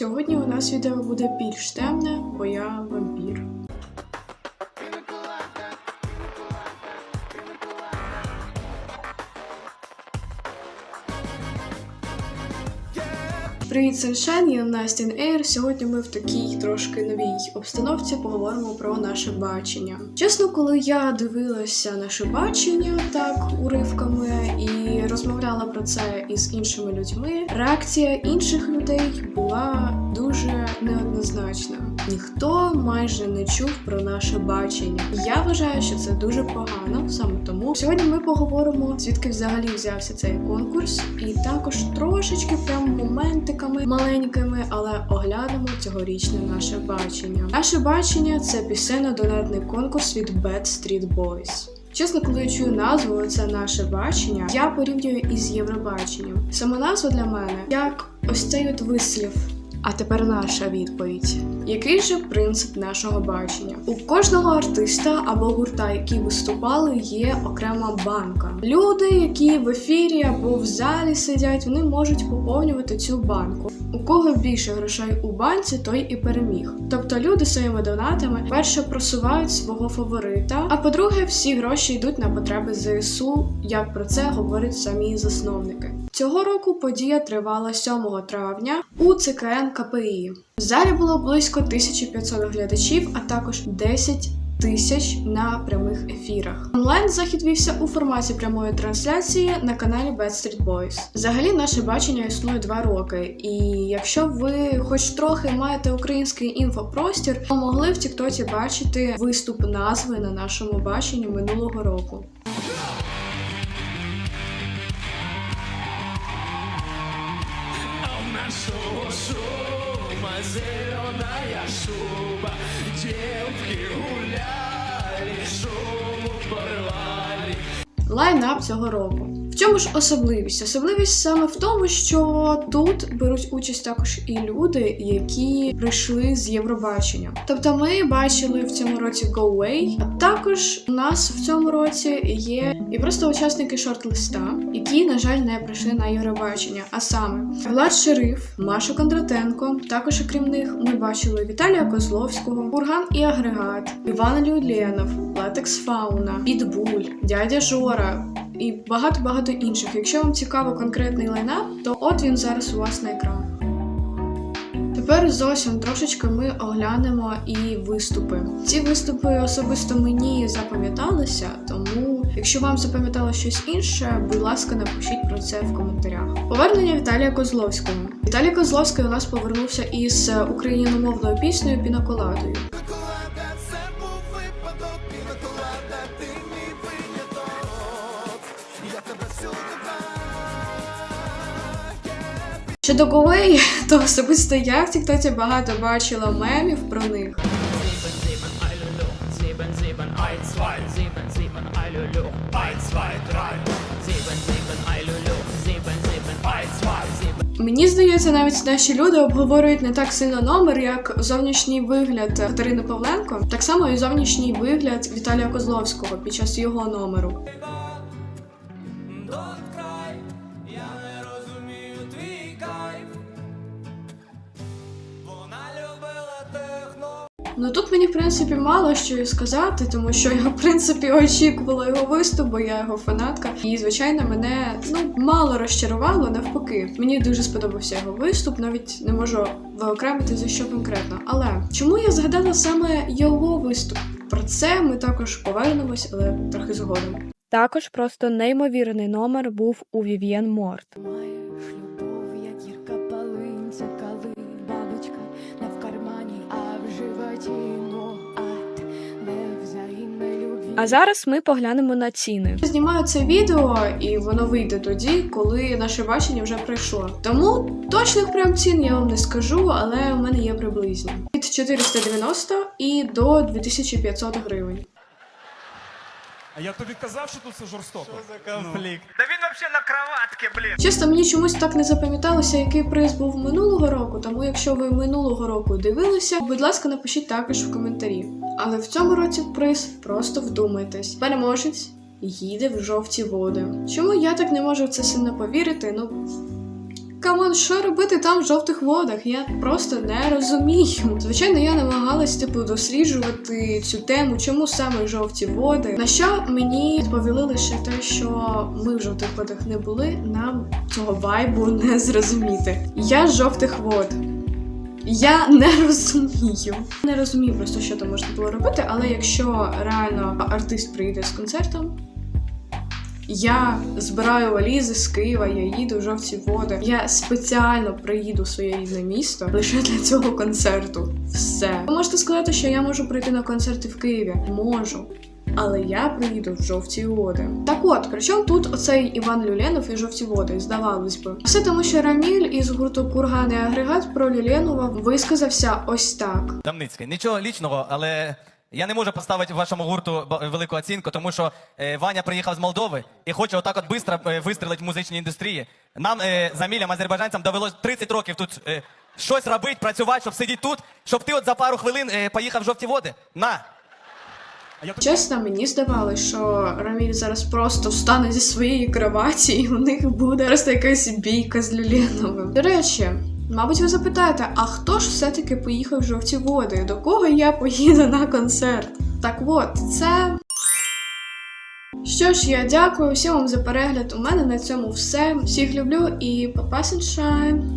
Сьогодні у нас відео буде більш темне, бо я вампір. Привіт, Sunshine, я Настя Ейр. Сьогодні ми в такій трошки новій обстановці поговоримо про наше бачення. Чесно, коли я дивилася наше бачення так уривками розмовляла про це із іншими людьми, реакція інших людей була дуже неоднозначна. Ніхто майже не чув про наше бачення. Я вважаю, що це дуже погано. Саме тому сьогодні ми поговоримо, звідки взагалі взявся цей конкурс, і також трошечки прям моментиками маленькими, але оглянемо цьогорічне наше бачення. Наше бачення це пісенно-донатний конкурс від Bad Street Boys. Чесно, коли я чую назву, це наше бачення, я порівнюю із Євробаченням. Сама назва для мене як ось цей от вислів. А тепер наша відповідь. Який же принцип нашого бачення? У кожного артиста або гурта, які виступали, є окрема банка. Люди, які в ефірі або в залі сидять, вони можуть поповнювати цю банку. У кого більше грошей у банці, той і переміг. Тобто люди своїми донатами перше просувають свого фаворита, а по-друге, всі гроші йдуть на потреби ЗСУ, як про це говорять самі засновники. Цього року подія тривала 7 травня у ЦКН КПІ. В залі було близько 1500 глядачів, а також 10 тисяч на прямих ефірах. Онлайн захід вівся у форматі прямої трансляції на каналі Bad Street Boys. Взагалі, наше бачення існує два роки, і якщо ви хоч трохи маєте український інфопростір, то могли в Тіктоці бачити виступ назви на нашому баченні минулого року. Шума, зеленая шуба Девки гуляли, шуму порвали Лайнап цього року. Чому ж особливість? Особливість саме в тому, що тут беруть участь також і люди, які прийшли з Євробачення. Тобто ми бачили в цьому році Go Away, а також у нас в цьому році є і просто учасники шорт-листа, які, на жаль, не прийшли на Євробачення. А саме Влад Шериф, Маша Кондратенко. Також окрім них ми бачили Віталія Козловського, Курган і Агрегат, Іван Люленов, Латекс Фауна, Підбуль, Дядя Жора і багато-багато інших. Якщо вам цікаво конкретний лайнап, то от він зараз у вас на екранах. Тепер зовсім трошечки ми оглянемо і виступи. Ці виступи особисто мені запам'яталися, тому якщо вам запам'ятало щось інше, будь ласка, напишіть про це в коментарях. Повернення Віталія Козловського. Віталій Козловський у нас повернувся із україномовною піснею Пінаколадою. Щодо Гоуей, то особисто я в Тіктоці багато бачила мемів про них. Мені здається, навіть наші люди обговорюють не так сильно номер, як зовнішній вигляд Катерини Павленко, так само і зовнішній вигляд Віталія Козловського під час його номеру. Ну тут мені в принципі мало що і сказати, тому що я в принципі очікувала його виступ, бо я його фанатка. І звичайно, мене ну мало розчарувало навпаки. Мені дуже сподобався його виступ, навіть не можу виокремити за що конкретно. Але чому я згадала саме його виступ? Про це ми також повернемось, але трохи згодом. Також просто неймовірний номер був у Вів'єн Морт. А зараз ми поглянемо на ціни. Знімаю це відео, і воно вийде тоді, коли наше бачення вже пройшло. Тому точних прям цін я вам не скажу, але у мене є приблизні від 490 і до 2500 гривень. А я тобі казав, що тут все жорстоко. Що за конфлікт? Да він вообще на кроватке, блін. Чесно, мені чомусь так не запам'яталося, який приз був минулого року. Тому, якщо ви минулого року дивилися, будь ласка, напишіть також в коментарі. Але в цьому році приз просто вдумайтесь. Переможець їде в жовті води. Чому я так не можу в це сильно повірити? Ну Камон, що робити там в жовтих водах? Я просто не розумію. Звичайно, я намагалась типу досліджувати цю тему, чому саме жовті води. На що мені відповіли лише те, що ми в жовтих водах не були, нам цього вайбу не зрозуміти. Я з жовтих вод. Я не розумію. Не розумію просто, що там можна було робити, але якщо реально артист приїде з концертом, я збираю валізи з Києва, я їду в жовті води. Я спеціально приїду в своє рідне місто лише для цього концерту. Все. Ви можете сказати, що я можу прийти на концерти в Києві. Можу. Але я приїду в жовті води. Так от, при чому тут оцей Іван Люленов і жовті води, здавалось би. Все тому, що Раміль із гурту Курган і агрегат про Люленова висказався ось так. Дамницький. Нічого лічного, але я не можу поставити вашому гурту велику оцінку, тому що е, Ваня приїхав з Молдови і хоче отак от швидко е, вистрілити в музичній індустрії. Нам е, з Амілем, азербайджанцям, довелося 30 років тут е, щось робити, працювати, щоб сидіти тут, щоб ти от за пару хвилин е, поїхав в жовті води. На! Чесно, мені здавалося, що Раміль зараз просто встане зі своєї кроваті, і у них буде просто якась бійка з Люленовим. До речі, мабуть, ви запитаєте, а хто ж все-таки поїхав в жовті води? До кого я поїду на концерт? Так от, це. Що ж, я дякую всім вам за перегляд. У мене на цьому все. Всіх люблю і па-па, sunshine!